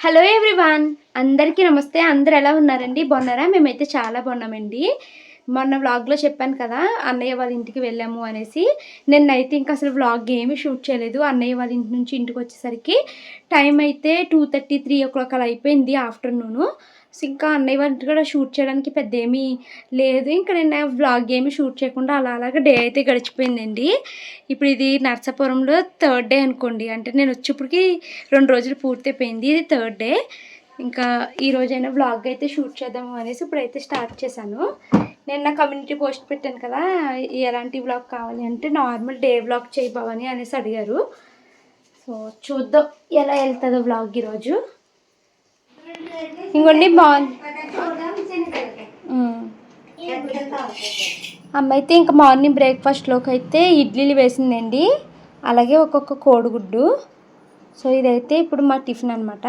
Hello everyone అందరికీ నమస్తే. అందరు ఎలా ఉన్నారండి? బాగున్నారా? మేమైతే చాలా బాగున్నామండి. మొన్న వ్లాగ్లో చెప్పాను కదా అన్నయ్య వాళ్ళ ఇంటికి వెళ్ళాము అనేసి. నిన్నైతే ఇంకా అసలు వ్లాగ్ ఏమీ షూట్ చేయలేదు. అన్నయ్య వాళ్ళ ఇంటి నుంచి ఇంటికి వచ్చేసరికి టైం అయితే two thirty three o'clock అలా అయిపోయింది ఆఫ్టర్నూను. ఇంకా అన్నయ్య వంటి కూడా షూట్ చేయడానికి పెద్ద ఏమీ లేదు. ఇంకా నేను వ్లాగ్ ఏమీ షూట్ చేయకుండా అలా అలాగా డే అయితే గడిచిపోయిందండి. ఇప్పుడు ఇది నర్సాపురంలో థర్డ్ డే అనుకోండి. అంటే నేను వచ్చేప్పటికి రెండు రోజులు పూర్తయిపోయింది. ఇది థర్డ్ డే ఇంకా ఈ రోజైనా వ్లాగ్ అయితే షూట్ చేద్దాము అనేసి ఇప్పుడైతే స్టార్ట్ చేశాను. నేను నా కమ్యూనిటీ పోస్ట్ పెట్టాను కదా ఎలాంటి వ్లాగ్ కావాలి అంటే నార్మల్ డే వ్లాగ్ చేయబోవని అనేసి అడిగారు. సో చూద్దాం ఎలా వెళ్తుందో వ్లాగ్ ఈరోజు. ఇంకోండి బాగుంది. అమ్మ అయితే ఇంకా మార్నింగ్ బ్రేక్ఫాస్ట్లోకి అయితే ఇడ్లీలు వేసిందండి. అలాగే ఒక్కొక్క కోడిగుడ్డు. సో ఇదైతే ఇప్పుడు మా టిఫిన్ అనమాట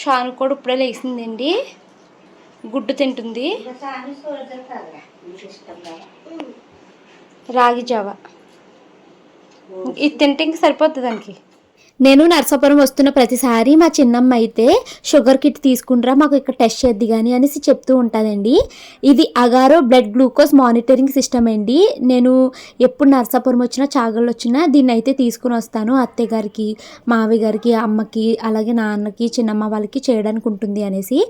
షాను కూడా ఇప్పుడే లేచిందండి గుడ్డు తింటుంది. రాగి జావ. ఇది తింటే ఇంక సరిపోతుంది దానికి. నేను నర్సాపురం వస్తున్న ప్రతిసారి మా చిన్నమ్మ అయితే షుగర్ కిట్ తీసుకుంటారా మాకు ఇక్కడ టెస్ట్ చేద్ది కానీ అనేసి చెప్తూ ఉంటుందండి. ఇది Agaro blood glucose monitoring system అండి. నేను ఎప్పుడు నర్సాపురం వచ్చినా చాగళ్ళు వచ్చినా దీన్ని అయితే తీసుకుని వస్తాను అత్తయ్య గారికి మావి గారికి అమ్మకి అలాగే నాన్నకి చిన్నమ్మ వాళ్ళకి చేయడానికి ఉంటుంది అనేసి.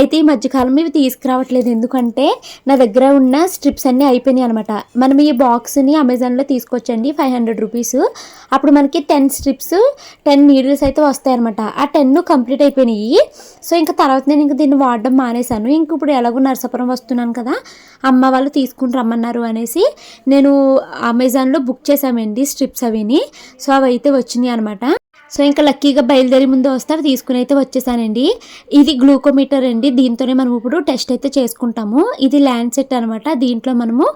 అయితే ఈ మధ్యకాలం ఇవి తీసుకురావట్లేదు. ఎందుకంటే నా దగ్గర ఉన్న స్ట్రిప్స్ అన్నీ అయిపోయినాయి అనమాట మనం ఈ బాక్స్ని అమెజాన్లో తీసుకొచ్చండి ఫైవ్ హండ్రెడ్ రూపీస్. అప్పుడు మనకి టెన్ స్ట్రిప్స్ టెన్ నీడిల్స్ అయితే వస్తాయన్నమాట. ఆ టెన్ కంప్లీట్ అయిపోయినాయి. సో ఇంకా తర్వాత నేను ఇంకా దీన్ని వాడడం మానేశాను. ఇంక ఇప్పుడు ఎలాగో నరసాపురం వస్తున్నాను కదా అమ్మ వాళ్ళు తీసుకుని రమ్మన్నారు అనేసి నేను అమెజాన్లో బుక్ చేశామండి స్ట్రిప్స్ అవిని. సో అవి అయితే వచ్చినాయి అనమాట సో ఇంకా లక్కీగా బయలుదేరి ముందు వస్తే అవి తీసుకుని అయితే వచ్చేసానండి. ఇది గ్లూకోమీటర్ అండి దీంతోనే మనం ఇప్పుడు టెస్ట్ అయితే చేసుకుంటాము. ఇది ల్యాండ్ సెట్ అనమాట దీంట్లో మనము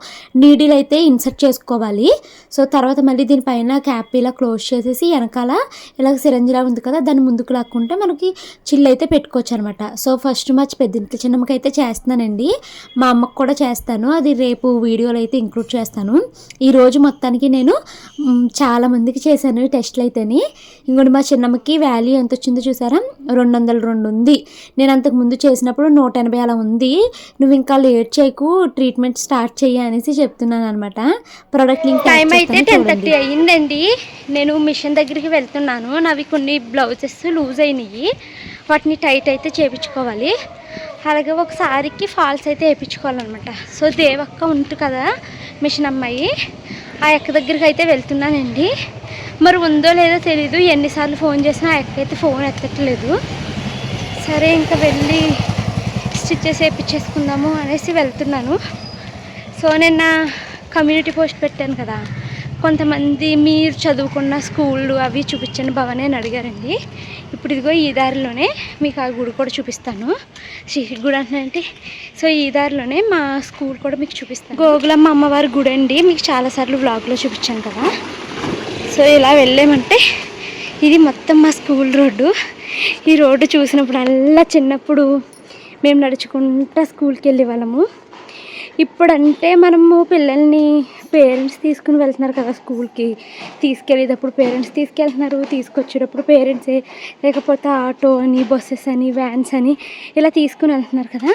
నీడిల్ అయితే ఇన్సర్ట్ చేసుకోవాలి. సో తర్వాత మళ్ళీ దీనిపైన క్యాప్ ఇలా క్లోజ్ చేసేసి వెనకాల ఇలా సిరంజిలా ఉంది కదా దాన్ని ముందుకు లాక్కుంటే మనకి చిల్లు అయితే పెట్టుకోవచ్చు అనమాట సో ఫస్ట్ మా పెద్ద చిన్నమ్మకి అయితే చేస్తున్నానండి. మా అమ్మకు కూడా చేస్తాను అది రేపు వీడియోలో అయితే ఇంక్లూడ్ చేస్తాను. ఈరోజు మొత్తానికి నేను చాలామందికి చాలా మందికి చేశాను ఈ టెస్ట్లు అయితేని. ఇంకోటి మా చిన్నమ్మకి వాల్యూ ఎంత వచ్చిందో చూసారా? రెండు వందల రెండు ఉంది. నేను అంతకు ముందు చేసినప్పుడు నూట ఎనభై అలా ఉంది. నువ్వు ఇంకా లేట్ చేయకు ట్రీట్మెంట్ స్టార్ట్ చెయ్యి అనేసి చెప్తున్నాను అనమాట ప్రోడక్ట్ లింక్ టైం అయితే టెన్ థర్టీ అయ్యిందండి. నేను మిషన్ దగ్గరికి వెళ్తున్నాను. నావి కొన్ని బ్లౌజెస్ లూజ్ అయినాయి. వాటిని టైట్ అయితే చేపించుకోవాలి. అలాగే ఒక సారీకి ఫాల్స్ అయితే వేయించుకోవాలన్నమాట. సో దేవక్క ఉంటుంది కదా మిషన్ అమ్మాయి. ఆ అక్క దగ్గరికి అయితే వెళ్తున్నానండి. మరి ఉందో లేదో తెలీదు. ఎన్నిసార్లు ఫోన్ చేసినా ఆ అక్క అయితే ఫోన్ ఎత్తట్లేదు. సరే ఇంకా వెళ్ళి స్టిచ్చెస్ వేయించేసుకుందాము అనేసి వెళ్తున్నాను. సో నిన్న కమ్యూనిటీ పోస్ట్ పెట్టాను కదా. కొంతమంది మీరు చదువుకున్న స్కూళ్ళు అవి చూపించండి భవనే అని అడిగారండి. ఇప్పుడు ఇదిగో ఈ దారిలోనే మీకు ఆ గుడి కూడా చూపిస్తాను. శ్రీ గుడి అంటే సో ఈ దారిలోనే మా స్కూల్ కూడా మీకు చూపిస్తాను. గోగులమ్మ అమ్మవారి గుడి అండి. మీకు చాలాసార్లు వ్లాగ్లో చూపించాను కదా. సో ఇలా వెళ్ళామంటే ఇది మొత్తం మా స్కూల్ రోడ్డు. ఈ రోడ్డు చూసినప్పుడల్లా చిన్నప్పుడు మేము నడుచుకుంటా స్కూల్కి వెళ్ళే వాళ్ళము ఇప్పుడంటే మనము పిల్లల్ని పేరెంట్స్ తీసుకుని వెళ్తున్నారు కదా స్కూల్కి. తీసుకెళ్ళేటప్పుడు పేరెంట్స్ తీసుకెళ్తున్నారు తీసుకొచ్చేటప్పుడు పేరెంట్సే లేకపోతే ఆటో అని బస్సెస్ అని వ్యాన్స్ అని ఇలా తీసుకుని వెళ్తున్నారు కదా.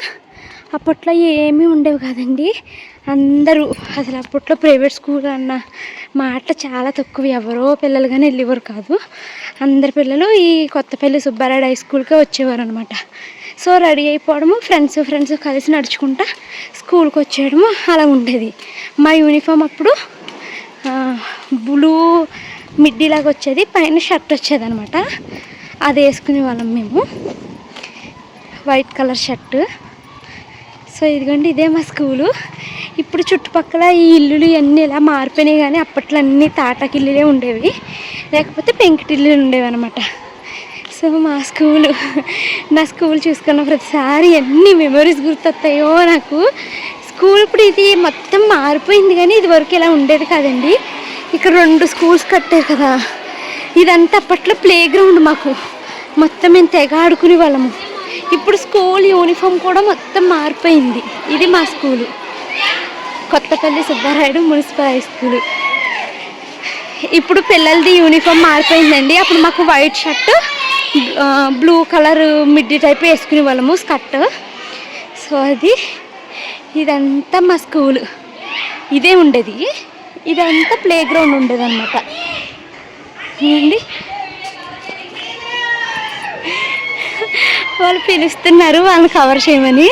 అప్పట్లో ఏమీ ఉండేవి కాదండి. అందరూ అసలు అప్పట్లో ప్రైవేట్ స్కూల్ అన్న మాట చాలా తక్కువ. ఎవరో పిల్లలు కానీ వెళ్ళేవారు కాదు. అందరి పిల్లలు ఈ కొత్తపల్లి సుబ్బారాయుడు హై స్కూల్కే వచ్చేవారు అనమాట సో రెడీ అయిపోవడము ఫ్రెండ్స్ ఫ్రెండ్స్ కలిసి నడుచుకుంటా స్కూల్కి వచ్చేయడము అలా ఉండేది. మా యూనిఫామ్ అప్పుడు బ్లూ మిడ్డీలాగా వచ్చేది పైన షర్ట్ వచ్చేది అనమాట అది వేసుకునే వాళ్ళం మేము. White colour shirt. సో ఇదిగోండి ఇదే మా స్కూలు. ఇప్పుడు చుట్టుపక్కల ఈ ఇల్లులు ఇవన్నీ ఇలా మారిపోయినాయి కానీ అప్పట్లో అన్నీ తాటాకిల్లులే ఉండేవి. లేకపోతే పెంకిటిల్లులు ఉండేవి అనమాట సో మా స్కూల్ నా స్కూల్ చూసుకున్న ప్రతిసారి ఎన్ని మెమరీస్ గుర్తొస్తాయో నాకు. స్కూల్ ఇప్పుడు ఇది మొత్తం మారిపోయింది కానీ ఇది వరకు ఇలా ఉండేది కాదండి. ఇక్కడ రెండు స్కూల్స్ కట్టారు కదా. ఇదంతా అప్పట్లో ప్లే గ్రౌండ్ మాకు. మొత్తం మేము తెగ ఆడుకునే వాళ్ళము. ఇప్పుడు స్కూల్ యూనిఫామ్ కూడా మొత్తం మారిపోయింది. ఇది మా school. Kothapalli Subbarayudu municipal high school. ఇప్పుడు పిల్లలది యూనిఫామ్ మారిపోయిందండి. అప్పుడు మాకు white shirt blue colour middy type వేసుకునే వాళ్ళము స్కర్ట్ సో అది ఇదంతా మా స్కూల్ ఇదే ఉండేది. ఇదంతా ప్లే గ్రౌండ్ ఉండేది అనమాట ఏంటి వాళ్ళు పిలుస్తున్నారు వాళ్ళని కవర్ చేయమని.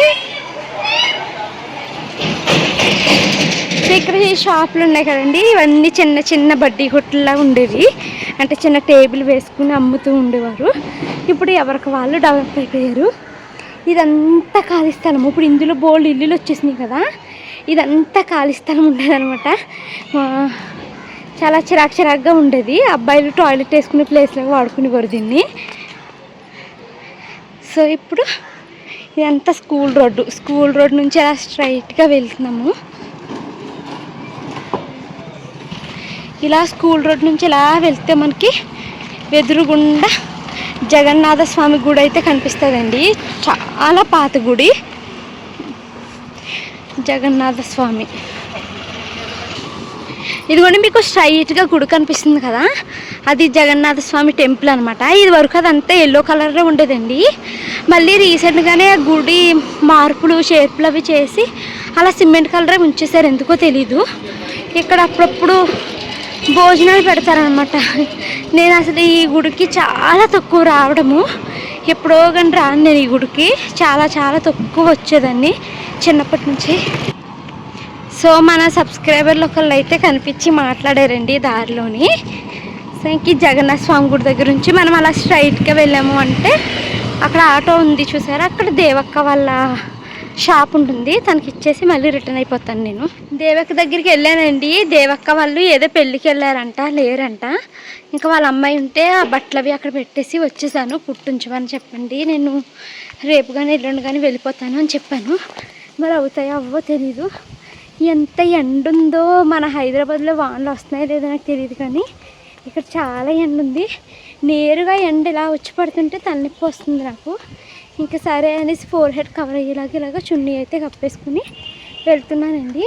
ఇక్కడ ఈ షాపులు ఉన్నాయి కదండి ఇవన్నీ చిన్న చిన్న బడ్డీ కొట్టులా ఉండేవి. అంటే చిన్న టేబుల్ వేసుకుని అమ్ముతూ ఉండేవారు. ఇప్పుడు ఎవరికి వాళ్ళు డెవలప్ అయిపోయారు. ఇదంతా ఖాళీ స్థలం. ఇప్పుడు ఇందులో బోల్డ్ ఇల్లులు వచ్చేసినాయి కదా. ఇదంతా ఖాళీ స్థలం ఉండేదనమాట చాలా చిరాకు చిరాకుగా ఉండేది. అబ్బాయిలు టాయిలెట్ వేసుకునే ప్లేస్లాగా వాడుకునేవారు దీన్ని. సో ఇప్పుడు ఇదంతా స్కూల్ రోడ్డు. స్కూల్ రోడ్ నుంచి అలా స్ట్రైట్గా వెళ్తున్నాము. ఇలా స్కూల్ రోడ్ నుంచి ఇలా వెళ్తే మనకి ఎదురుగుండా జగన్నాథ స్వామి గుడి అయితే కనిపిస్తుందండి. చాలా పాత గుడి. జగన్నాథ స్వామి. ఇదిగోండి మీకు స్ట్రైట్గా గుడి కనిపిస్తుంది కదా? అది జగన్నాథ స్వామి టెంపుల్ అనమాట ఇది వరకు అదంతా ఎల్లో కలర్లో ఉండేదండి. మళ్ళీ రీసెంట్గానే ఆ గుడి మార్పులు షేప్లు అవి చేసి అలా సిమెంట్ కలరే ఉంచేసారు ఎందుకో తెలీదు. ఇక్కడ అప్పుడప్పుడు భోజనాలు పెడతారనమాట నేను అసలు ఈ గుడికి చాలా తక్కువ రావడము. ఎప్పుడో కానీ రాను నేను ఈ గుడికి. చాలా చాలా తక్కువ వచ్చేదాన్ని చిన్నప్పటి నుంచి. సో మన సబ్స్క్రైబర్లు ఒకళ్ళు అయితే కనిపించి మాట్లాడారండి దారిలోని. సో ఇంక జగన్నాథ స్వామి గుడి దగ్గర నుంచి మనం అలా స్ట్రైట్గా వెళ్ళాము అంటే అక్కడ ఆటో ఉంది చూసారా? అక్కడ దేవక్క వాళ్ళ షాప్ ఉంటుంది. తనకి ఇచ్చేసి మళ్ళీ రిటర్న్ అయిపోతాను నేను. దేవక్క దగ్గరికి వెళ్ళానండి. దేవక్క వాళ్ళు ఏదో పెళ్ళికి వెళ్ళారంట లేరంట. ఇంకా వాళ్ళ అమ్మాయి ఉంటే ఆ బట్టలు అవి అక్కడ పెట్టేసి వచ్చేసాను. కుట్టుంచమని చెప్పండి. నేను రేపు కానీ ఎల్లుండి కానీ వెళ్ళిపోతాను అని చెప్పాను. మరి అవుతాయో? అవ్వో తెలీదు. ఎంత ఎండ ఉందో మన హైదరాబాద్లో వానలు వస్తున్నాయో లేదో నాకు తెలియదు కానీ ఇక్కడ చాలా ఎండ ఉంది నేరుగా ఎండ ఇలా వచ్చి పడుతుంటే తలనొప్పి వస్తుంది నాకు. ఇంకా సరే అనేసి ఫోర్ హెడ్ కవర్ అయ్యేలాగా ఇలాగా చున్నీ అయితే కప్పేసుకుని వెళ్తున్నానండి.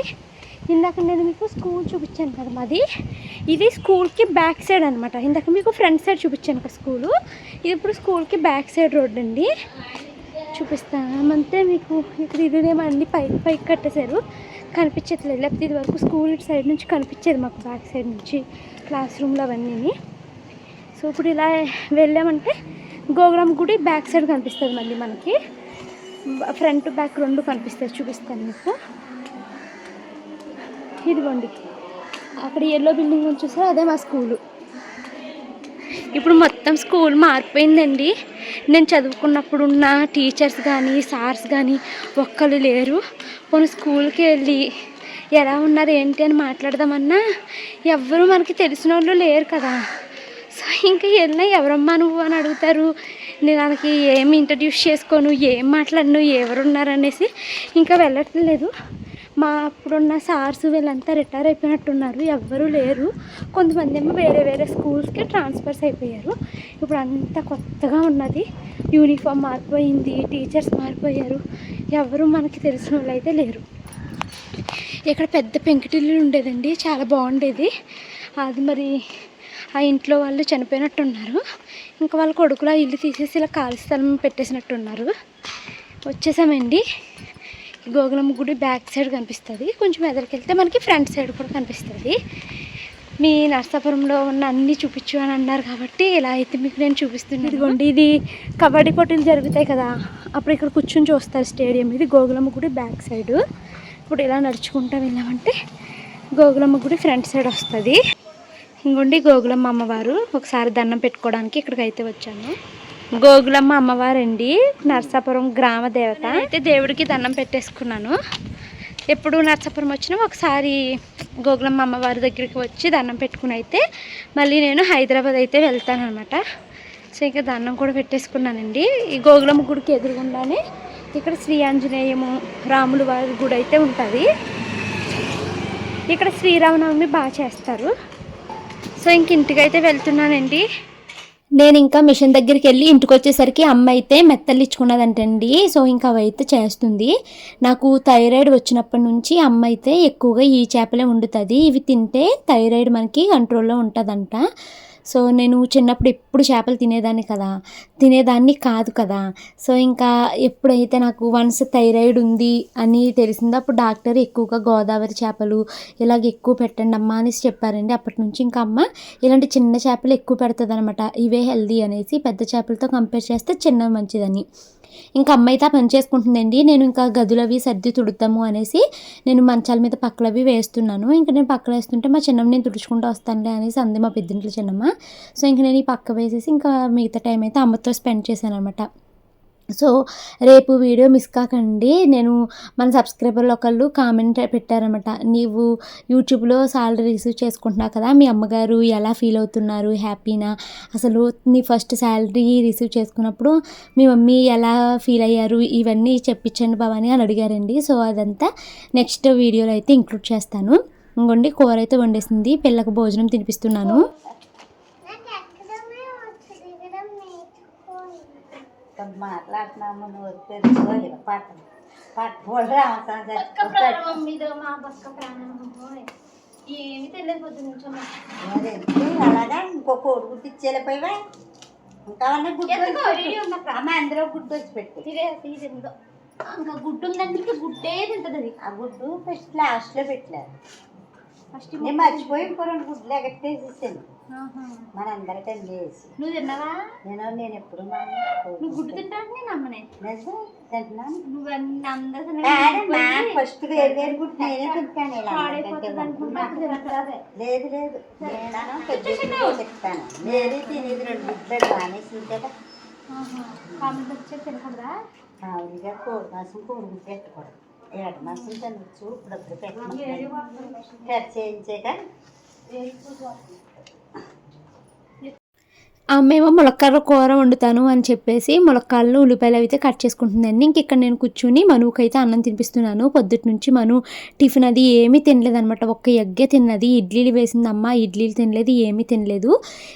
ఇందాక నేను మీకు స్కూల్ చూపించాను కదా మాది. ఇది స్కూల్కి బ్యాక్ సైడ్ అనమాట ఇందాక మీకు ఫ్రంట్ సైడ్ చూపించాను కదా స్కూలు. ఇది ఇప్పుడు స్కూల్కి బ్యాక్ సైడ్ రోడ్ అండి. చూపిస్తాను. అంతే మీకు ఇక్కడ ఇదేమో అన్ని పైకి పైకి కట్టేశారు. కనిపించట్లేదు. లేకపోతే ఇది వరకు స్కూల్ ఇటు సైడ్ నుంచి కనిపించేది మాకు బ్యాక్ సైడ్ నుంచి క్లాస్ రూమ్లు అవన్నీ సో ఇప్పుడు ఇలా వెళ్ళామంటే గోగురం గుడి బ్యాక్ సైడ్ కనిపిస్తుంది మళ్ళీ మనకి. ఫ్రంట్ బ్యాక్ రెండు కనిపిస్తాయి చూపిస్తాను మీకు. ఇదిగోండి. అక్కడ ఎల్లో బిల్డింగ్ ఉంది చూసారా? అదే మా స్కూలు. ఇప్పుడు మొత్తం స్కూల్ మారిపోయిందండి. నేను చదువుకున్నప్పుడు ఉన్న టీచర్స్ కానీ సార్స్ కానీ ఒక్కరు లేరు. కొన్ని స్కూల్కి వెళ్ళి ఎలా ఉన్నారు ఏంటి అని మాట్లాడదామన్నా ఎవ్వరు మనకి తెలిసిన వాళ్ళు లేరు కదా. సో ఇంకా వెళ్ళినా ఎవరమ్మా నువ్వు అని అడుగుతారు. నేను వాళ్ళకి ఏమి ఇంట్రడ్యూస్ చేసుకోను ఏం మాట్లాడను ఎవరున్నారనేసి ఇంకా వెళ్ళట్లేదు. మా అప్పుడున్న సార్స్ వీళ్ళంతా రిటైర్ అయిపోయినట్టున్నారు. ఎవ్వరూ లేరు. కొంతమంది ఏమో వేరే వేరే స్కూల్స్కి ట్రాన్స్ఫర్స్ అయిపోయారు. ఇప్పుడు అంతా కొత్తగా ఉన్నది. యూనిఫామ్ మారిపోయింది టీచర్స్ మారిపోయారు. ఎవరు మనకి తెలిసిన వాళ్ళు అయితే లేరు. ఇక్కడ పెద్ద పెంకుటిల్లు ఉండేదండి. చాలా బాగుండేది. అది మరి ఆ ఇంట్లో వాళ్ళు చనిపోయినట్టున్నారు. ఇంకా వాళ్ళ కొడుకులు ఆ ఇల్లు తీసేసి ఇలా ఖాళీ స్థలం పెట్టేసినట్టున్నారు. వచ్చేసామండి. గోగులమ్మ గుడి బ్యాక్ సైడ్ కనిపిస్తుంది. కొంచెం ఎదరికి వెళ్తే మనకి ఫ్రంట్ సైడ్ కూడా కనిపిస్తుంది. మీ నర్సాపురంలో ఉన్న అన్నీ చూపించు అని అన్నారు కాబట్టి ఇలా అయితే మీకు నేను చూపిస్తున్నాను. ఇదిగోండి ఇది కబడ్డీ పోటీలు జరుగుతాయి కదా. అప్పుడు ఇక్కడ కూర్చొని చూస్తారు స్టేడియం. ఇది గోగులమ్మ గుడి బ్యాక్ సైడ్. ఇప్పుడు ఇలా నడుచుకుంటూ వెళ్ళామంటే గోగులమ్మ గుడి ఫ్రంట్ సైడ్ వస్తుంది. ఇంకోండి గోగులమ్మ అమ్మవారు ఒకసారి దండం పెట్టుకోవడానికి ఇక్కడికి అయితే వచ్చాను. గోగులమ్మ అమ్మవారండి నర్సాపురం గ్రామ దేవత. అయితే దేవుడికి దండం పెట్టేసుకున్నాను. ఎప్పుడు నర్సాపురం వచ్చినా ఒకసారి గోగులమ్మ అమ్మవారి దగ్గరికి వచ్చి దండం పెట్టుకుని అయితే మళ్ళీ నేను హైదరాబాద్ అయితే వెళ్తాను అనమాట సో ఇంకా దండం కూడా పెట్టేసుకున్నానండి. ఈ గోగులమ్మ గుడికి ఎదురుగుండానే ఇక్కడ శ్రీ ఆంజనేయము రాములు వారి గుడి అయితే ఉంటుంది. ఇక్కడ శ్రీరామనవమి బాగా చేస్తారు. సో ఇంక ఇంటికైతే వెళ్తున్నానండి. నేను ఇంకా మిషన్ దగ్గరికి వెళ్ళి ఇంటికి వచ్చేసరికి అమ్మ అయితే మెత్తలు ఇచ్చుకున్నదంటండి. సో ఇంకా అవి అయితే చేస్తుంది. నాకు థైరాయిడ్ వచ్చినప్పటి నుంచి అమ్మ అయితే ఎక్కువగా ఈ చేపలే వండుతుంది. ఇవి తింటే థైరాయిడ్ మనకి కంట్రోల్లో ఉంటుందంట. సో నేను చిన్నప్పుడు ఎప్పుడు చేపలు తినేదాన్ని కదా. తినేదాన్ని కాదు కదా. సో ఇంకా ఎప్పుడైతే నాకు వన్స్ థైరాయిడ్ ఉంది అని తెలిసిందో అప్పుడు డాక్టర్ ఎక్కువగా గోదావరి చేపలు ఇలాగ ఎక్కువ పెట్టండి అమ్మా అనేసి చెప్పారండి. అప్పటి నుంచి ఇంకా అమ్మ ఇలాంటి చిన్న చేపలు ఎక్కువ పెడుతుంది అనమాట ఇవే హెల్దీ అనేసి పెద్ద చేపలతో కంపేర్ చేస్తే చిన్నవి మంచిదని. ఇంకా అమ్మ అయితే పని చేసుకుంటుందండి. నేను ఇంకా గదులు అవి సర్ది తుడుతాము అనేసి నేను మంచాల మీద పక్కలు అవి వేస్తున్నాను. ఇంకా నేను పక్కలు వేస్తుంటే మా చిన్నమ్మ నేను తుడుచుకుంటూ వస్తానులే అనేసి అంది మా పెద్దింట్లో చిన్నమ్మ. సో ఇంకా నేను ఈ పక్క వేసేసి ఇంకా మిగతా టైం అయితే అమ్మతో స్పెండ్ చేశాను అనమాట సో రేపు వీడియో మిస్ కాకండి. నేను మన సబ్స్క్రైబర్లు ఒకళ్ళు కామెంట్ పెట్టారనమాట నీవు యూట్యూబ్లో సాలరీ రిసీవ్ చేసుకుంటున్నావు కదా మీ అమ్మగారు ఎలా ఫీల్ అవుతున్నారు హ్యాపీనా? అసలు నీ ఫస్ట్ శాలరీ రిసీవ్ చేసుకున్నప్పుడు మీ మమ్మీ ఎలా ఫీల్ అయ్యారు? ఇవన్నీ చెప్పించండి భవాని అని అడిగారండి. సో అదంతా నెక్స్ట్ వీడియోలో అయితే ఇంక్లూడ్ చేస్తాను. ఇంకోండి కూర అయితే వండేసింది. పిల్లకు భోజనం తినిపిస్తున్నాను. మాట్లాడుతున్నాము నువ్వు తెలుసుకో ఇలా పాట. పాట పోడరా ఏమి తెలియదు అలాగా? ఇంకో కోడి గుడ్డు ఇచ్చేళ్ళిపోయావా ఇంకా అన్న గుడ్డు? అమ్మ గుడ్డు వచ్చి పెట్టు. ఇంకా గుడ్డు ఉందంటే గుడ్డే తింటది ఆ గుడ్డు ఫస్ట్ లాస్ట్లో పెట్టలేదు ఫస్ట్ నేను మర్చిపోయి ఇంకో రెండు గుడ్లు ఎగట్టేసేసాను మనందరికీ వేసి నువ్వు తిన్నావా? నేను నేను ఎప్పుడు నువ్వు గుడ్డు తింటావు నేను అమ్మనే? నిజం తింటున్నాను. నువ్వు అన్ని అందరూ కాదమ్మా ఫస్ట్ వేరు వేరు గుడ్డు నేనే తింటాను. లేదు లేదు. నేను చెప్తాను. లేదు తినేది రెండు గుడ్లు మానేసి కదా. కామెంట్ వచ్చే తినకూడదా? మామూలుగా కోడి మాసం కోడి గుడ్డు పెట్టకూడదు. ఏట మాసం తినచ్చు ఇప్పుడప్పుడు పెట్టాను కట్ చేయించాక మేము ములక్కాయల కూర వండుతాను అని చెప్పేసి ములక్కాళ్ళు ఉల్లిపాయలు అయితే కట్ చేసుకుంటుందండి. ఇంక ఇక్కడ నేను కూర్చుని మనువుకి అయితే అన్నం తినిపిస్తున్నాను. పొద్దుటి నుంచి మను టిఫిన్ అది ఏమీ తినలేదనమాట ఒక్క ఎగ్గే తిన్నది. ఇడ్లీలు వేసిందమ్మ ఇడ్లీలు తినలేదు ఏమీ తినలేదు.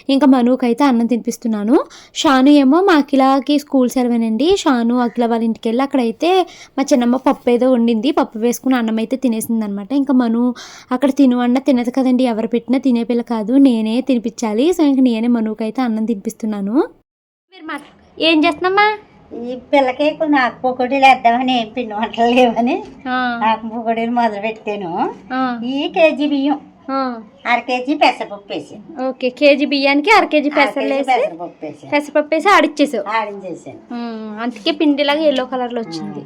ఇంకా మనువుకి అయితే అన్నం తినిపిస్తున్నాను. షాను ఏమో మా అఖిలకి స్కూల్ సెలవేనండి. షాను అఖిల వాళ్ళ ఇంటికి వెళ్ళి అక్కడైతే మా చిన్నమ్మ పప్పు ఏదో వండింది. పప్పు వేసుకుని అన్నం అయితే తినేసింది అనమాట ఇంకా మను అక్కడ తినువన్న తినదు కదండి. ఎవరు పెట్టినా తినే పిల్ల కాదు. నేనే తినిపించాలి. సో ఇంక నేనే మనువుకి అయితే అన్నం తినిపిస్తున్నాను మీరు మాట ఏం చేస్తున్నామ్మా? ఈ పిల్లకి కొన్ని ఆకు వేద్దామని ఏం పిండి వంటలు లేవని ఆకు పొగడీలు మొదలు పెట్టాను. ఈ కేజీ బియ్యం. అర కేజీ పెసరపప్పు వేసాను. ఓకే కేజీ బియ్యానికి అర కేజీ పెసర్లు వేసి పెసరపప్పు వేసి ఆడిచ్చేసావు. ఆడించేసాను అందుకే పిండిలాగా ఎల్లో కలర్లో వచ్చింది.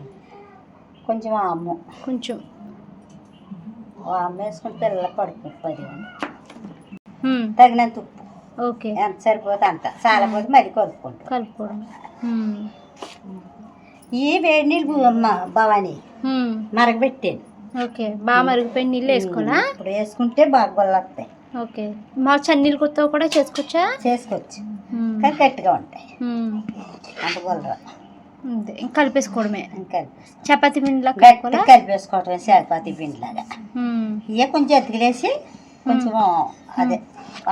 కొంచెం ఆము. కొంచెం. ఆము వేసుకుని పిల్లలు ఉమ్, తగినంత ఉప్పు. ఓకే. ఎంత సరిపోతే అంత. చాలా పోతే మళ్ళీ కలుపుకుంటాం కలుపుకోవడం ఈ వేడి నీళ్ళు భవాని మరగబెట్టాను. ఓకే. బాగా మరిగిపోయిన నీళ్ళు వేసుకోవాలా? ఇప్పుడు వేసుకుంటే బాగా గొల్ల వస్తాయి ఓకే. మా చన్నీళ్ళు కొత్త కూడా చేసుకోవచ్చా? చేసుకోవచ్చు. కానీ గట్టిగా ఉంటాయి. అంత గొల్లరా ఇంకా కలిపేసుకోవడమే. ఇంకా కలిపేసుకో చపాతీ పిండిలా కలిపేసుకోవటం చపాతీ పిండిలాగా. ఇవే కొంచెం ఎత్తుకులేసి కొంచెం అదే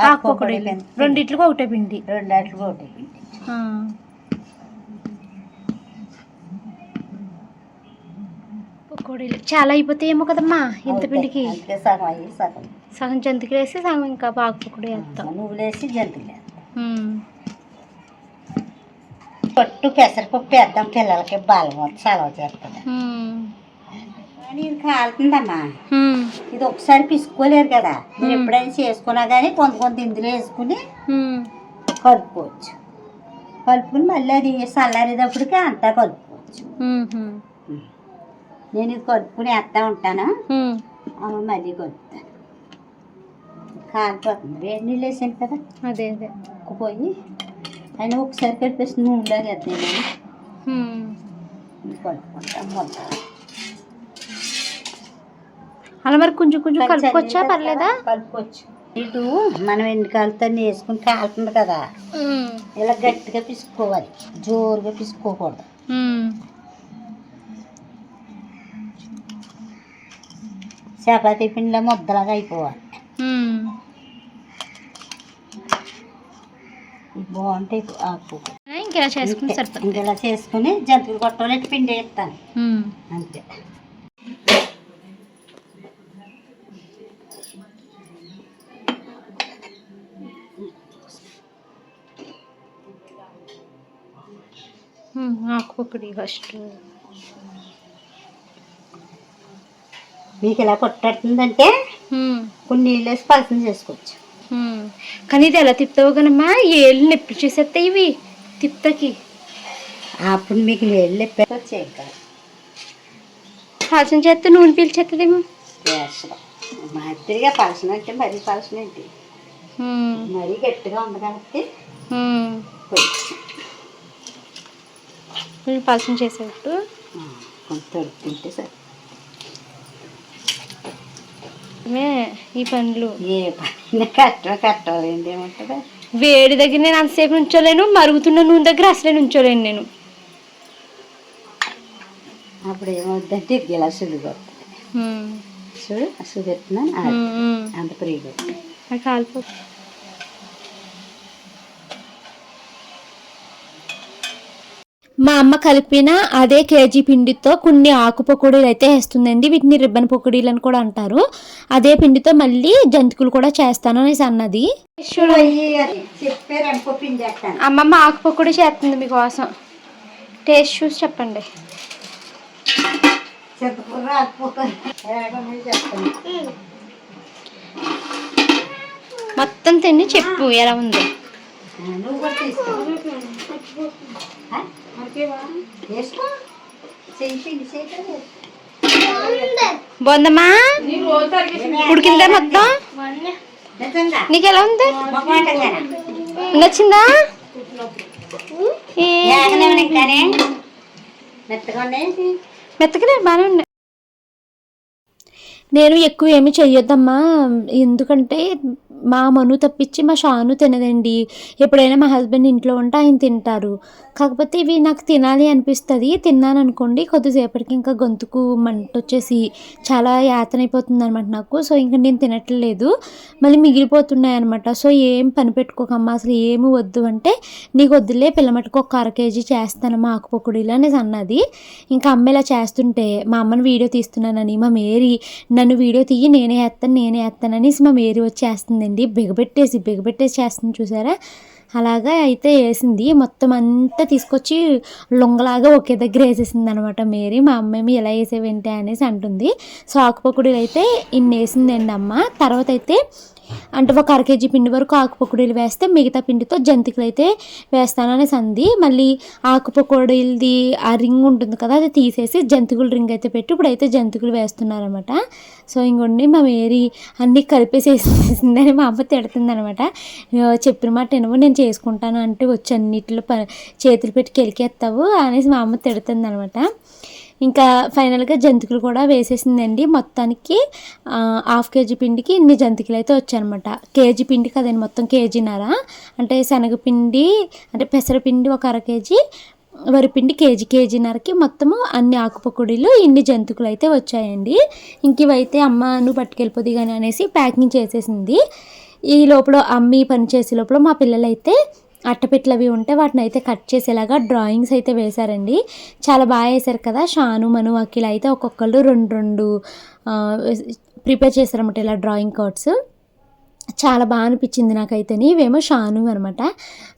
ఆకుపొడి రెండిట్లకి ఒకటే పిండి. రెండు ఒకటి పిండి. పకోడీలు. చాలా అయిపోతాయేమో కదమ్మా ఇంత పిండికి. సగం అయ్యి సగం. సగం జంతికలు వేసి సగం ఇంకా బాగా పకోడీ వేస్తాం. నువ్వులేసి జంతువులే ఉమ్. పొట్టు పెసరపప్పు వేద్దాం పిల్లలకి బాగా సెలవు చేస్తుంది ఇది కాలుతుందమ్మా. ఇది ఒకసారి పిసుకోలేరు కదా. మీరు ఎప్పుడైనా చేసుకున్నా కానీ కొంత కొంత ఇందులో వేసుకుని. కలుపుకోవచ్చు. కలుపుకుని మళ్ళీ అది చల్లారేటప్పటికి అంతా కలుపుకోవచ్చు. నేను ఇది కలుపుకుని వేస్తా ఉంటాను. అమ్మ మళ్ళీ కలుపుతాను. కాలిపోతుంది. వేడి నీళ్ళు వేసాను కదా. అదే అదే. ఉక్కుపోయి అయినా ఒకసారి కలిపేసి నూనెలాగా వేద్దాం. కలుపుకుంటాం మొత్తం. అలా మరి కొంచెం కొంచెం కలుపుకోవచ్చా పర్లేదా? కలుపుకోవచ్చు ఇటు మనం ఎన్ని కాలుతో వేసుకుని కాలుతుంది కదా. ఇలా గట్టిగా పిసుకోవాలి. జోరుగా పిసుకోకూడదు. చపాతీ పిండిలో ముద్దలాగా అయిపోవాలి. బాగుంటాయి ఆకు. ఇంకెలా చేసుకుని సరిపోతుంది ఇంక ఇలా చేసుకుని జంతువులు కొట్టాలంటే పిండి వేస్తాను. అంతే. ఆకుపొక్కడి ఫస్ట్. మీకు ఇలా కొట్టడుతుందంటే కొన్ని నీళ్ళు వేసి పలసం చేసుకోవచ్చు కానీ ఇది ఎలా తిప్పుతావు కనమ్మా? ఏళ్ళు నొప్పి చేసేస్తాయి ఇవి తిప్పుతాకి అప్పుడు మీకు నీళ్ళు ఎప్పేసి పాచం చేస్తే నూనె పీల్చేస్తుందేమో మాదిరిగా పలసన అంటే మరీ పలసన ఏంటి మరీ గట్టిగా ఉంది కాబట్టి పాచం చేసేటట్టు. ఆ, కొంచెం తొడుతుంటే సరే. ఈ పండ్లు. ఏ పైన కట్ట కట్టాలండి ఏమంటుందా వేడి దగ్గర నేను అంతసేపు నుంచోలేను మరుగుతున్న నూనె దగ్గర అసలే నుంచోలేను నేను. అప్పుడు ఏమవుద్దంటే ఇలా వస్తుంది చూడు అది. అంత ప్రియుడు. అది మా అమ్మ కలిపిన అదే కేజీ పిండితో కొన్ని ఆకు పకోడీలు అయితే వేస్తుందండి. వీటిని రిబ్బన్ పకోడీలు అని కూడా అంటారు. అదే పిండితో మళ్ళీ జంతికలు కూడా చేస్తాను అనేసి అన్నది. అమ్మమ్మ ఆకుపొక్కడి చేస్తుంది మీకోసం. టేస్ట్ చూసి చెప్పండి. మొత్తం తిని చెప్పు ఎలా ఉంది. నువ్వు బాగుందమ్మా? ఉడికిందా మొత్తం? నీకు ఎలా ఉంది? నచ్చిందా? మెత్తగా బాగానే ఉన్నాయి. నేను ఎక్కువ ఏమి చెయ్యొద్దమ్మా. ఎందుకంటే మా మను తప్పించి మా షాను తినదండి. ఎప్పుడైనా మా హస్బెండ్ ఇంట్లో ఉంటే ఆయన తింటారు. కాకపోతే ఇవి నాకు తినాలి అనిపిస్తుంది. తిన్నాను అనుకోండి కొద్దిసేపటికి ఇంకా గొంతుకు మంట వచ్చేసి చాలా యాతన అయిపోతుంది అనమాట నాకు. సో ఇంకా నేను తినట్లేదు. మళ్ళీ మిగిలిపోతున్నాయి అనమాట సో ఏం పని పెట్టుకోకమ్మా. అసలు ఏమి వద్దు అంటే నీకు వద్దులే పిల్లమట్టుకు ఒక అర కేజీ చేస్తానమ్మా ఆకుపొక్కుడిలో అనేసి అన్నది. ఇంకా అమ్మ ఇలా చేస్తుంటే మా అమ్మని వీడియో తీస్తున్నానని మా మేరీ నన్ను వీడియో తీయి నేనే వేస్తాను నేనే వేస్తాను అనేసి మా మేరీ వచ్చేస్తుందండి. బిగబెట్టేసి బిగబెట్టేసి చేస్తుంది చూసారా? అలాగా అయితే వేసింది. మొత్తం అంతా తీసుకొచ్చి లొంగలాగా ఒకే దగ్గర వేసేసింది అనమాట మేరీ. మా అమ్మేమి ఎలా వేసేవేంటి అనేసి అంటుంది. సాకు ఆకుపొక్కుడులు అయితే ఇన్ని వేసిందండి అమ్మ. తర్వాత అయితే అంటే ఒక అర కేజీ పిండి వరకు ఆకుపకోడీలు వేస్తే మిగతా పిండితో జంతికలు అయితే వేస్తాననేసి అంది మళ్ళీ ఆకుపకోడీలది ఆ రింగ్ ఉంటుంది కదా అది తీసేసి జంతికలు రింగ్ అయితే పెట్టి ఇప్పుడైతే జంతికలు వేస్తున్నారనమాట సో ఇంకొండి మా మేరీ అన్నీ కలిపేసేసిందని మా అమ్మ తిడుతుంది అనమాట చెప్పిన మాట ఏమో నేను చేసుకుంటాను అంటే వచ్చి అన్నిటిలో ప చేతులు పెట్టి కెలికేస్తావు అనేసి మా అమ్మ తిడుతుంది అనమాట ఇంకా ఫైనల్గా జంతికలు కూడా వేసేసిందండి. మొత్తానికి హాఫ్ కేజీ పిండికి ఇన్ని జంతికలు అయితే వచ్చాయన్నమాట. కేజీ పిండి కదండి మొత్తం కేజీన్నర. అంటే శనగపిండి అంటే పెసరపిండి ఒక అర కేజీ వరిపిండి కేజీ కేజీన్నరకి మొత్తము అన్ని ఆకుపకుడీలు ఇన్ని జంతికలు అయితే వచ్చాయండి. ఇంక ఇవైతే అమ్మ నువ్వు పట్టుకెళ్ళిపోది కానీ అనేసి ప్యాకింగ్ చేసేసింది. ఈ లోపల అమ్మి పని చేసే లోపల మా పిల్లలైతే అట్టపెట్లు అవి ఉంటే వాటిని అయితే కట్ చేసేలాగా డ్రాయింగ్స్ అయితే వేశారండి. చాలా బాగా వేశారు కదా షాను మను అఖిల అయితే ఒక్కొక్కళ్ళు రెండు రెండు ప్రిపేర్ చేశారన్నమాట ఇలా డ్రాయింగ్ కార్డ్స్. చాలా బాగా అనిపించింది నాకైతే ఇవేమో షాను అనమాట.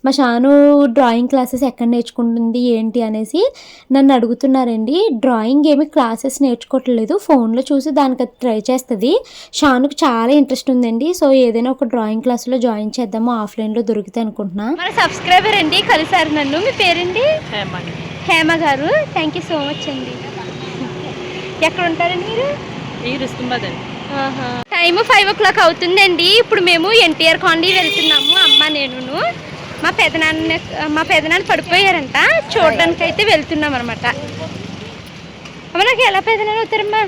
మా షాను డ్రాయింగ్ క్లాసెస్ ఎక్కడ నేర్చుకుంటుంది ఏంటి అనేసి నన్ను అడుగుతున్నారండి. డ్రాయింగ్ ఏమి క్లాసెస్ నేర్చుకోవట్లేదు ఫోన్లో చూసి దానికి అది ట్రై చేస్తుంది. షానుకు చాలా ఇంట్రెస్ట్ ఉందండి. సో ఏదైనా ఒక డ్రాయింగ్ క్లాస్లో జాయిన్ చేద్దాము ఆఫ్లైన్లో దొరికితే అనుకుంటున్నా. మన సబ్స్క్రైబర్ అండి కలిసారు నన్ను. మీ పేరండి? హేమ గారు. థ్యాంక్ యూ సో మచ్ అండి. ఎక్కడ ఉంటారండి మీరు? ఈ టైం ఫైవ్ ఓ క్లాక్ అవుతుందండి. ఇప్పుడు మేము ఎన్టీఆర్ కాలనీ వెళ్తున్నాము. అమ్మ నేనును. మా పెదనాన్న మా పెదనాన్న పడిపోయారంట. చూడడానికి అయితే వెళ్తున్నాం అనమాట అమ్మ నాకు ఎలా పెదనాన్న అవుతారమ్మా?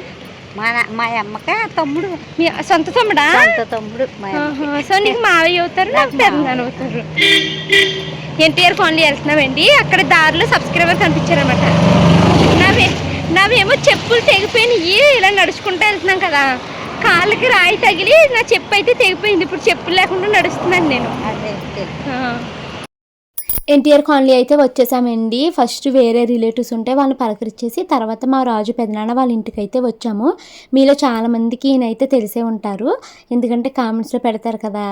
మా మా అమ్మక తమ్ముడు. మీ సొంత తమ్ముడా? సొంత తమ్ముడు సో నీకు మావయ్య అవుతారు నాకు పెదనాన్న అవుతారు. ఎన్టీఆర్ కాలనీ వెళ్తున్నామండి. అక్కడ దారిలో సబ్స్క్రైబర్ కనిపించారనమాట నావే నావేమో చెప్పులు తెగిపోయినాయి. ఇలా నడుచుకుంటూ వెళ్తున్నాం కదా. కాళ్ళకి రాయి తగిలి నా చెప్పు అయితే తెగిపోయింది. ఇప్పుడు చెప్పులు లేకుండా నడుస్తున్నాను నేను. అదే. ఎన్టీఆర్ కాలనీ అయితే వచ్చేసామండి. ఫస్ట్ వేరే రిలేటివ్స్ ఉంటే వాళ్ళని పలకరించేసి తర్వాత మా రాజు పెదనాన్న వాళ్ళ ఇంటికి అయితే వచ్చాము. మీలో చాలామందికి ఈయనైతే తెలిసే ఉంటారు. ఎందుకంటే కామెంట్స్లో పెడతారు కదా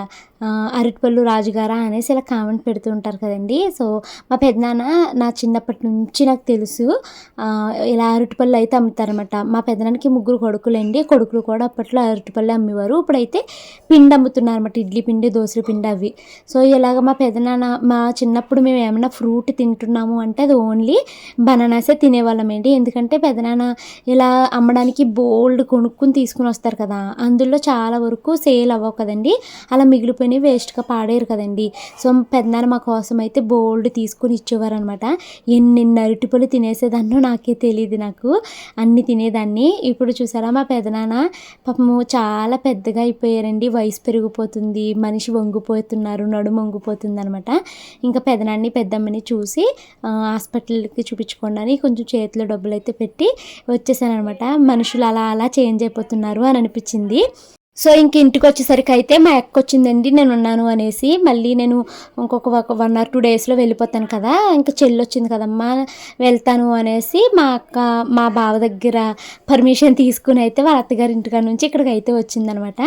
అరటిపళ్ళు రాజుగారా అనేసి ఇలా కామెంట్ పెడుతూ ఉంటారు కదండి. సో మా పెదనాన్న నా చిన్నప్పటి నుంచి నాకు తెలుసు. ఇలా అరటిపళ్ళు అయితే అమ్ముతారనమాట మా పెదనాన్నకి ముగ్గురు కొడుకులండి. కొడుకులు కూడా అప్పట్లో అరటిపళ్ళు అమ్మేవారు. ఇప్పుడైతే పిండి అమ్ముతున్నారు అనమాట ఇడ్లీ పిండి దోశల పిండి అవి. సో ఇలాగ మా పెదనాన్న మా చిన్నప్పుడు మేము ఏమైనా ఫ్రూట్ తింటున్నాము అంటే అది ఓన్లీ బనానాసే తినేవాళ్ళమండి ఎందుకంటే పెదనాన్న ఇలా అమ్మడానికి బోల్డ్ కొనుక్కుని తీసుకుని వస్తారు కదా అందులో చాలా వరకు సేల్ అవ్వవు కదండి. అలా మిగిలిపోయినవి వేస్ట్గా పాడేరు కదండి. సో పెదనాన్న మా కోసం అయితే బోల్డ్ తీసుకొని ఇచ్చేవారు అనమాట ఎన్ని అరటిపళ్ళు తినేసేదాన్నో నాకే తెలియదు నాకు. అన్ని తినేదాన్ని. ఇప్పుడు చూసారా మా పెదనాన్న? పాపము చాలా పెద్దగా అయిపోయారండి. వయసు పెరిగిపోతుంది. మనిషి వంగిపోతున్నారు నడుము వంగిపోతుంది అనమాట ఇంకా పెదనాన్న పెద్దమ్మని చూసి హాస్పిటల్కి చూపించుకోండి అని కొంచెం చేతిలో డబ్బులు అయితే పెట్టి వచ్చేసాను అనమాట మనుషులు అలా అలా చేంజ్ అయిపోతున్నారు అని అనిపించింది. సో ఇంక ఇంటికి వచ్చేసరికి అయితే మా అక్క వచ్చిందండి నేను ఉన్నాను అనేసి మళ్ళీ నేను ఇంకొక వన్ ఆర్ టూ డేస్లో వెళ్ళిపోతాను కదా ఇంకా చెల్లి వచ్చింది కదమ్మా వెళ్తాను అనేసి మా అక్క మా బావ దగ్గర పర్మిషన్ తీసుకుని అయితే వాళ్ళ అత్తగారి ఇంటికాడ నుంచి ఇక్కడికి అయితే వచ్చిందనమాట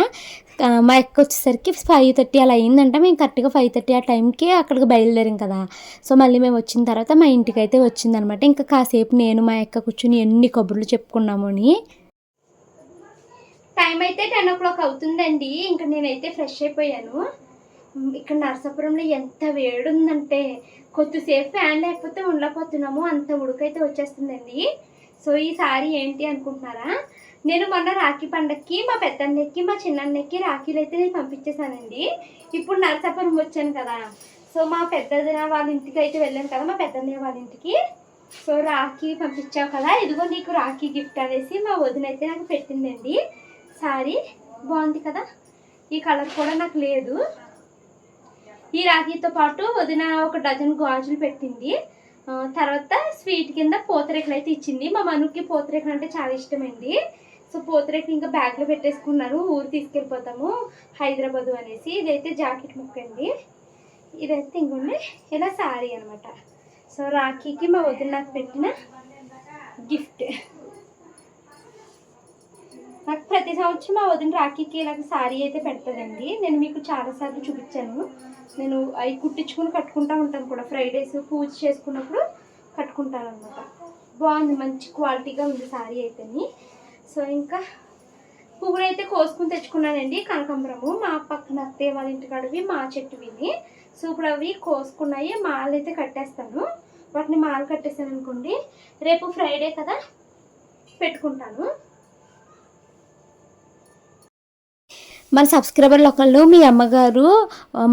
మా అక్క వచ్చేసరికి ఫైవ్ థర్టీ అలా అయిందంట మేము కరెక్ట్గా ఫైవ్ థర్టీ ఆ టైంకి అక్కడికి బయలుదేరాం కదా. సో మళ్ళీ మేము వచ్చిన తర్వాత మా ఇంటికి అయితే వచ్చిందనమాట. ఇంకా కాసేపు నేను మా అక్క కూర్చుని ఎన్ని కబుర్లు చెప్పుకున్నాము అని. టైం అయితే టెన్ ఓ క్లాక్ అవుతుందండి. ఇంకా నేనైతే ఫ్రెష్ అయిపోయాను. ఇక్కడ నరసాపురంలో ఎంత వేడి ఉందంటే కొద్దిసేపు ఫ్యాన్ లేకపోతే ఉండలేకపోతున్నాము. అంత ఉడుకైతే వచ్చేస్తుందండి. సో ఈ ఏంటి అనుకుంటున్నారా? నేను మొన్న రాఖీ పండక్కి మా పెద్దన్నకి మా చిన్నన్నకి రాఖీలు అయితే నేను పంపించేశానండి. ఇప్పుడు నరసాపురం వచ్చాను కదా. సో మా పెద్దదిన వాళ్ళ ఇంటికి అయితే వెళ్ళాను కదా మా పెద్దన్నయ్య వాళ్ళ ఇంటికి. సో రాఖీ పంపించావు కదా ఇదిగో నీకు రాఖీ గిఫ్ట్ అనేసి మా వదిన అయితే నాకు పెట్టిందండి. శారీ బాగుంది కదా? ఈ కలర్ కూడా నాకు లేదు. ఈ రాఖీతో పాటు వదిన ఒక డజన్ గాజులు పెట్టింది. తర్వాత స్వీట్ కింద పూతరేకులు అయితే ఇచ్చింది. మా మనుకి పూతరేకులు అంటే చాలా ఇష్టమండి. సో పూతరేకులు ఇంకా బ్యాగ్లో పెట్టేసుకున్నాను ఊరు తీసుకెళ్ళిపోతాము హైదరాబాద్ అనేసి. ఇదైతే జాకెట్ ముక్క అండి. ఇదైతే ఇంకొండి ఇలా శారీ అనమాట సో రాఖీకి మా వదిన నాకు పెట్టిన గిఫ్ట్. నాకు ప్రతి సంవత్సరం మా వదిన రాఖీకి నాకు సారీ అయితే పెడతాదండి. నేను మీకు చాలాసార్లు చూపించాను. నేను అవి కుట్టించుకుని కట్టుకుంటా ఉంటాను కూడా. ఫ్రైడేస్ పూజ చేసుకున్నప్పుడు కట్టుకుంటాను అనమాట బాగుంది మంచి క్వాలిటీగా ఉంది సారీ అయితేని. సో ఇంకా పువ్వులు అయితే కోసుకుని తెచ్చుకున్నానండి కనకాంబరము. మా పక్కన అత్తయ్య వాళ్ళ ఇంటికాడవి మా చెట్టు విని సో ఇప్పుడు అవి కోసుకున్నాయి. మాలు అయితే కట్టేస్తాను. వాటిని మాలు కట్టేసాను అనుకోండి రేపు ఫ్రైడే కదా పెట్టుకుంటాను. మన సబ్స్క్రైబర్లు ఒకళ్ళు మీ అమ్మగారు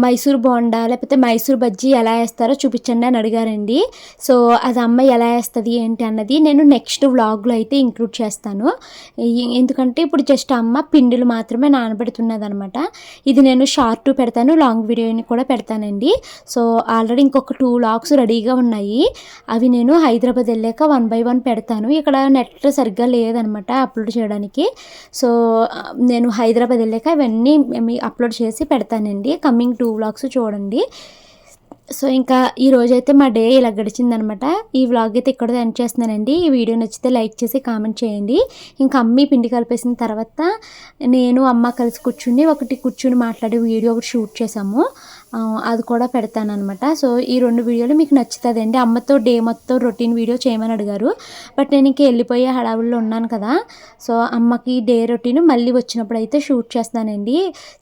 మైసూర్ బోండా లేకపోతే మైసూర్ బజ్జీ ఎలా వేస్తారో చూపించండి అని అడిగారండి. సో అది అమ్మ ఎలా వేస్తుంది ఏంటి అన్నది నేను నెక్స్ట్ వ్లాగ్లో అయితే ఇంక్లూడ్ చేస్తాను. ఎందుకంటే ఇప్పుడు జస్ట్ అమ్మ పిండిలు మాత్రమే నానబెడుతున్నది అనమాట ఇది నేను షార్ట్ పెడతాను లాంగ్ వీడియోని కూడా పెడతానండి. సో ఆల్రెడీ ఇంకొక టూ వ్లాగ్స్ రెడీగా ఉన్నాయి. అవి నేను హైదరాబాద్ వెళ్ళాక వన్ బై వన్ పెడతాను. ఇక్కడ నెట్ సరిగ్గా లేదనమాట అప్లోడ్ చేయడానికి. సో నేను హైదరాబాద్ వెళ్ళాక అన్నీ మీ అప్లోడ్ చేసి పెడతానండి. కమింగ్ టూ వ్లాగ్స్ చూడండి. సో ఇంకా ఈ రోజైతే మా డే ఇలా గడిచిందనమాట. ఈ వ్లాగ్ అయితే ఇక్కడ ఎండ్ చేస్తున్నానండి. ఈ వీడియో నచ్చితే లైక్ చేసి కామెంట్ చేయండి. ఇంకా అమ్మి పిండి కలిపేసిన తర్వాత నేను అమ్మ కలిసి కూర్చుని ఒకటి కూర్చుని మాట్లాడే వీడియో ఒకటి షూట్ చేసాము అది కూడా పెడతాను అనమాట సో ఈ రెండు వీడియోలు మీకు నచ్చుతుందండి. అమ్మతో డే మొత్తం రొటీన్ వీడియో చేయమని అడిగారు. బట్ నేను ఇంక వెళ్ళిపోయే హడావుల్లో ఉన్నాను కదా. సో అమ్మకి డే రొటీన్ మళ్ళీ వచ్చినప్పుడు అయితే షూట్ చేస్తానండి.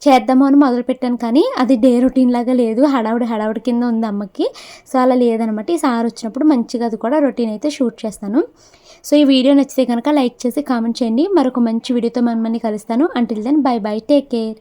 చేద్దాము అని మొదలుపెట్టాను కానీ అది డే రొటీన్ లాగా లేదు. హడావుడి హడావుడి కింద ఉంది అమ్మకి. సో అలా లేదనమాట ఈ సార్ వచ్చినప్పుడు మంచిగా అది కూడా రొటీన్ అయితే షూట్ చేస్తాను. సో ఈ వీడియో నచ్చితే కనుక లైక్ చేసి కామెంట్ చేయండి. మరొక మంచి వీడియోతో మిమ్మల్ని కలుస్తాను. Until then bye bye take care